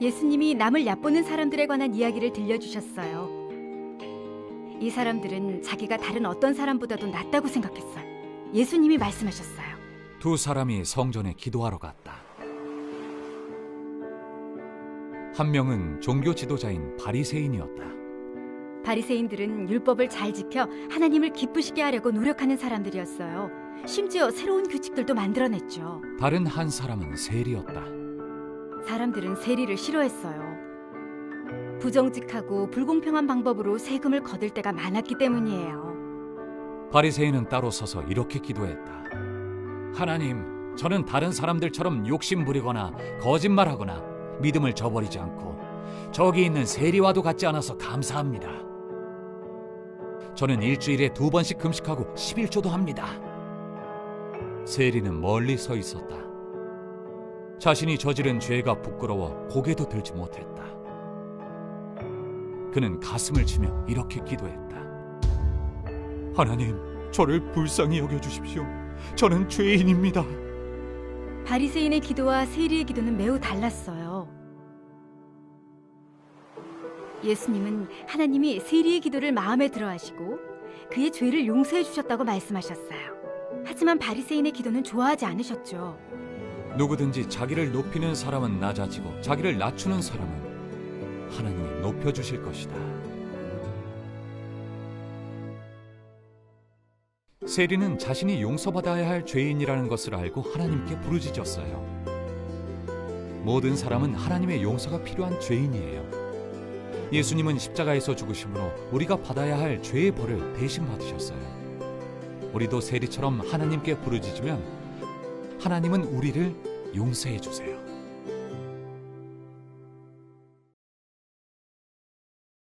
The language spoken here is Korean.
예수님이 남을 얕보는 사람들에 관한 이야기를 들려주셨어요. 이 사람들은 자기가 다른 어떤 사람보다도 낫다고 생각했어요. 예수님이 말씀하셨어요. 두 사람이 성전에 기도하러 갔다. 한 명은 종교 지도자인 바리새인이었다. 바리새인들은 율법을 잘 지켜 하나님을 기쁘시게 하려고 노력하는 사람들이었어요. 심지어 새로운 규칙들도 만들어냈죠. 다른 한 사람은 세리였다. 사람들은 세리를 싫어했어요. 부정직하고 불공평한 방법으로 세금을 거둘 때가 많았기 때문이에요. 바리새인은 따로 서서 이렇게 기도했다. 하나님, 저는 다른 사람들처럼 욕심 부리거나 거짓말하거나 믿음을 저버리지 않고 저기 있는 세리와도 같지 않아서 감사합니다. 저는 일주일에 두 번씩 금식하고 11조도 합니다. 세리는 멀리 서 있었다. 자신이 저지른 죄가 부끄러워 고개도 들지 못했다. 그는 가슴을 치며 이렇게 기도했다. 하나님, 저를 불쌍히 여겨 주십시오. 저는 죄인입니다. 바리새인의 기도와 세리의 기도는 매우 달랐어요. 예수님은 하나님이 세리의 기도를 마음에 들어하시고 그의 죄를 용서해 주셨다고 말씀하셨어요. 하지만 바리새인의 기도는 좋아하지 않으셨죠. 누구든지 자기를 높이는 사람은 낮아지고 자기를 낮추는 사람은 하나님이 높여 주실 것이다. 세리는 자신이 용서받아야 할 죄인이라는 것을 알고 하나님께 부르짖었어요. 모든 사람은 하나님의 용서가 필요한 죄인이에요. 예수님은 십자가에서 죽으심으로 우리가 받아야 할 죄의 벌을 대신 받으셨어요. 우리도 세리처럼 하나님께 부르짖으면 하나님은 우리를 용서해 주세요.